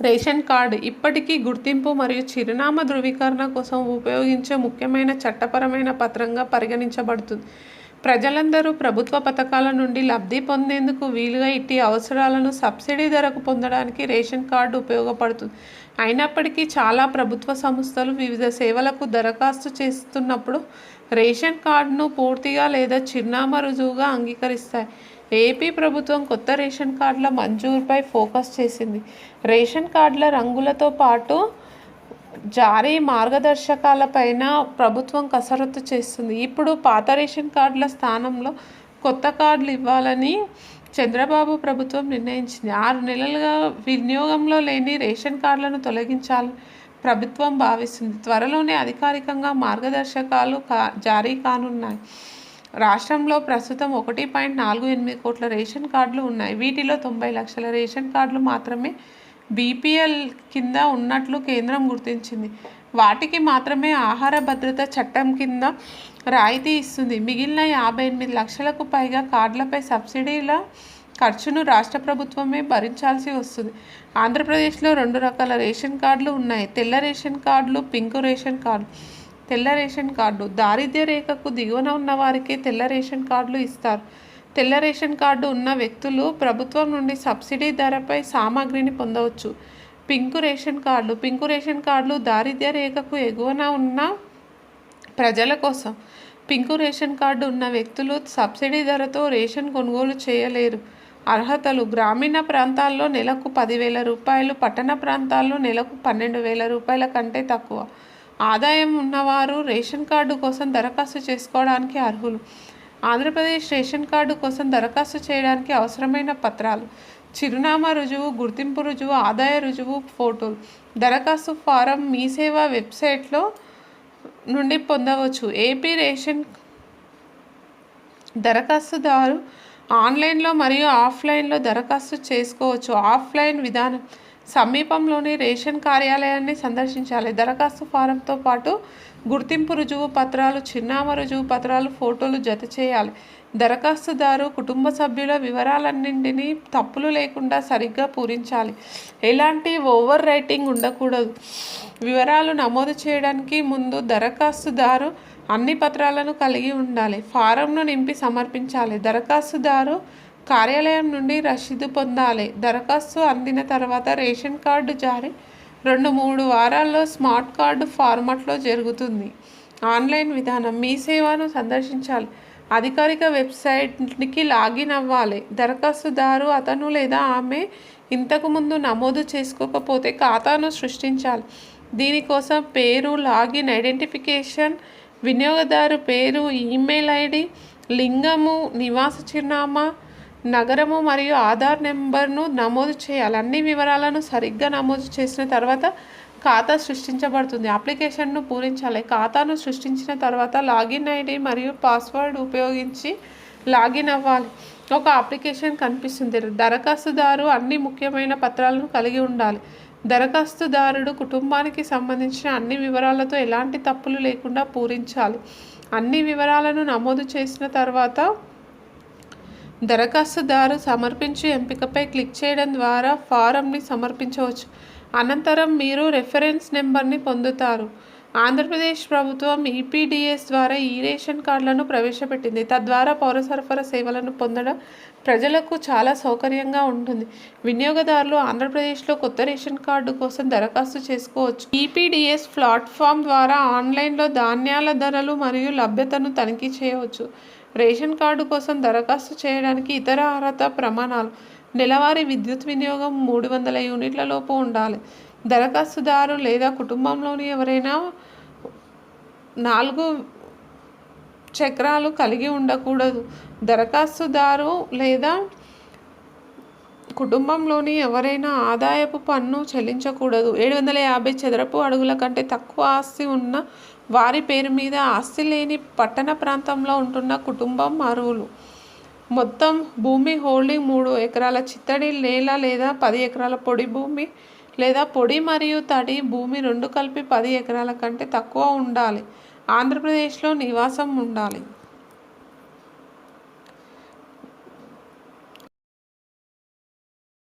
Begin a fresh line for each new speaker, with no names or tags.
Ration card ఇప్పటికీ గుర్తింపు మరియు చిరునామా ధృవీకరణ కోసం ఉపయోగించే ముఖ్యమైన చట్టపరమైన పత్రంగా పరిగణించబడుతుంది. ప్రజలందరూ ప్రభుత్వ పథకాల నుండి లబ్ధి పొందేందుకు వీలుగా ఇట్టి అవసరాలను సబ్సిడీ ధరకు పొందడానికి రేషన్ కార్డు ఉపయోగపడుతుంది. అయినప్పటికీ చాలా ప్రభుత్వ సంస్థలు వివిధ సేవలకు దరఖాస్తు చేస్తున్నప్పుడు రేషన్ కార్డును పూర్తిగా లేదా చిరునామా రుజువుగా అంగీకరిస్తాయి. ఏపీ ప్రభుత్వం కొత్త రేషన్ కార్డుల మంజూరుపై ఫోకస్ చేసింది. రేషన్ కార్డుల రంగులతో పాటు జారీ మార్గదర్శకాలపైన ప్రభుత్వం కసరత్తు చేస్తుంది. ఇప్పుడు పాత రేషన్ కార్డుల స్థానంలో కొత్త కార్డులు ఇవ్వాలని చంద్రబాబు ప్రభుత్వం నిర్ణయించింది. ఆరు నెలలుగా వినియోగంలో లేని రేషన్ కార్డులను తొలగించాలి ప్రభుత్వం భావిస్తుంది. త్వరలోనే అధికారికంగా మార్గదర్శకాలు కా జారీ కానున్నాయి. రాష్ట్రంలో ప్రస్తుతం ఒకటి పాయింట్ నాలుగు ఎనిమిది కోట్ల రేషన్ కార్డులు ఉన్నాయి. వీటిలో తొంభై లక్షల రేషన్ కార్డులు మాత్రమే బీపీఎల్ కింద ఉన్నట్లు కేంద్రం గుర్తించింది. వాటికి మాత్రమే ఆహార భద్రత చట్టం కింద రాయితీ ఇస్తుంది. మిగిలిన యాభై ఎనిమిది లక్షలకు పైగా కార్డులపై సబ్సిడీల ఖర్చును రాష్ట్ర ప్రభుత్వమే భరించాల్సి వస్తుంది. ఆంధ్రప్రదేశ్లో రెండు రకాల రేషన్ కార్డులు ఉన్నాయి. తెల్ల రేషన్ కార్డులు పింక్ రేషన్ కార్డు. తెల్ల రేషన్ కార్డు. దారిద్ర్య రేఖకు దిగువన ఉన్న వారికే తెల్ల రేషన్ కార్డులు ఇస్తారు. తెల్ల రేషన్ కార్డు ఉన్న వ్యక్తులు ప్రభుత్వం నుండి సబ్సిడీ ధరపై సామాగ్రిని పొందవచ్చు. Pink ration card. Pink ration కార్డులు దారిద్ర్య రేఖకు ఎగువన ఉన్న ప్రజల కోసం. పింకు రేషన్ కార్డు ఉన్న వ్యక్తులు సబ్సిడీ ధరతో రేషన్ కొనుగోలు చేయలేరు. అర్హతలు. గ్రామీణ ప్రాంతాల్లో నెలకు పదివేల రూపాయలు పట్టణ ప్రాంతాల్లో నెలకు పన్నెండు వేల రూపాయల కంటే తక్కువ. ఆదాయం ఉన్నవారు రేషన్ కార్డు కోసం దరఖాస్తు చేసుకోవడానికి అర్హులు. ఆంధ్రప్రదేశ్ రేషన్ కార్డు కోసం దరఖాస్తు చేయడానికి అవసరమైన పత్రాలు. చిరునామా రుజువు గుర్తింపు రుజువు ఆదాయ రుజువు ఫోటోలు. దరఖాస్తు ఫారం మీ సేవ వెబ్సైట్లో నుండి పొందవచ్చు. ఏపీ రేషన్ దరఖాస్తుదారు ఆన్లైన్లో మరియు ఆఫ్లైన్లో దరఖాస్తు చేసుకోవచ్చు. ఆఫ్లైన్ విధానం సమీపంలోని రేషన్ కార్యాలయాన్ని సందర్శించాలి. దరఖాస్తు ఫారంతో పాటు గుర్తింపు రుజువు పత్రాలు చిరునామా రుజువు పత్రాలు ఫోటోలు జత చేయాలి. దరఖాస్తుదారు కుటుంబ సభ్యుల వివరాలన్నింటినీ తప్పులు లేకుండా సరిగ్గా పూరించాలి. ఎలాంటి ఓవర్ రైటింగ్ ఉండకూడదు. వివరాలు నమోదు చేయడానికి ముందు దరఖాస్తుదారు అన్ని పత్రాలను కలిగి ఉండాలి. ఫారంను నింపి సమర్పించాలి. దరఖాస్తుదారు కార్యాలయం నుండి రసీదు పొందాలి. దరఖాస్తు అందిన తర్వాత రేషన్ కార్డు జారీ. రెండు మూడు వారాల్లో స్మార్ట్ కార్డు ఫార్మాట్లో జరుగుతుంది. ఆన్లైన్ విధానం మీ సేవను సందర్శించాలి. అధికారిక వెబ్సైట్కి లాగిన్ అవ్వాలి. దరఖాస్తుదారు అతను లేదా ఆమె ఇంతకుముందు నమోదు చేసుకోకపోతే ఖాతాను సృష్టించాలి. దీనికోసం పేరు లాగిన్ ఐడెంటిఫికేషన్ వినియోగదారు పేరు ఈమెయిల్ ఐడి లింగము నివాస చిరునామా నగరము మరియు ఆధార్ నెంబర్ను నమోదు చేయాలి. అన్ని వివరాలను సరిగ్గా నమోదు చేసిన తర్వాత ఖాతా సృష్టించబడుతుంది. అప్లికేషన్ను పూరించాలి. ఖాతాను సృష్టించిన తర్వాత లాగిన్ ఐడి మరియు పాస్వర్డ్ ఉపయోగించి లాగిన్ అవ్వాలి. ఒక అప్లికేషన్ కనిపిస్తుంది. దరఖాస్తుదారు అన్ని ముఖ్యమైన పత్రాలను కలిగి ఉండాలి. దరఖాస్తుదారుడు కుటుంబానికి సంబంధించిన అన్ని వివరాలతో ఎలాంటి తప్పులు లేకుండా పూరించాలి. అన్ని వివరాలను నమోదు చేసిన తర్వాత దరఖాస్తుదారు సమర్పించే ఎంపికపై క్లిక్ చేయడం ద్వారా ఫారంని సమర్పించవచ్చు. అనంతరం మీరు రెఫరెన్స్ నెంబర్ని పొందుతారు. ఆంధ్రప్రదేశ్ ప్రభుత్వం ఈపీడిఎస్ ద్వారా ఈ రేషన్ కార్డులను ప్రవేశపెట్టింది. తద్వారా పౌర సరఫరా సేవలను పొందడం ప్రజలకు చాలా సౌకర్యంగా ఉంటుంది. వినియోగదారులు ఆంధ్రప్రదేశ్లో కొత్త రేషన్ కార్డు కోసం దరఖాస్తు చేసుకోవచ్చు. ఈపీడిఎస్ ప్లాట్ఫామ్ ద్వారా ఆన్లైన్లో ధాన్యాల ధరలు మరియు లభ్యతను తనిఖీ చేయవచ్చు. రేషన్ కార్డు కోసం దరఖాస్తు చేయడానికి ఇతర అర్హత ప్రమాణాలు. నెలవారీ విద్యుత్ వినియోగం మూడు వందల యూనిట్ల లోపు ఉండాలి. దరఖాస్తుదారు లేదా కుటుంబంలోని ఎవరైనా నాలుగు చక్రాలు కలిగి ఉండకూడదు. దరఖాస్తుదారు లేదా కుటుంబంలోని ఎవరైనా ఆదాయపు పన్ను చెల్లించకూడదు. ఏడు వందల యాభై చదరపు అడుగుల కంటే తక్కువ ఆస్తి ఉన్న వారి పేరు మీద ఆస్తి లేని పట్టణ ప్రాంతంలో ఉంటున్న కుటుంబం అరువులు. మొత్తం భూమి హోల్డింగ్ మూడు ఎకరాల చిత్తడి నేల లేదా పది ఎకరాల పొడి భూమి లేదా పొడి మరియు తడి భూమి రెండు కలిపి పది ఎకరాల కంటే తక్కువ ఉండాలి. ఆంధ్రప్రదేశ్లో నివాసం ఉండాలి.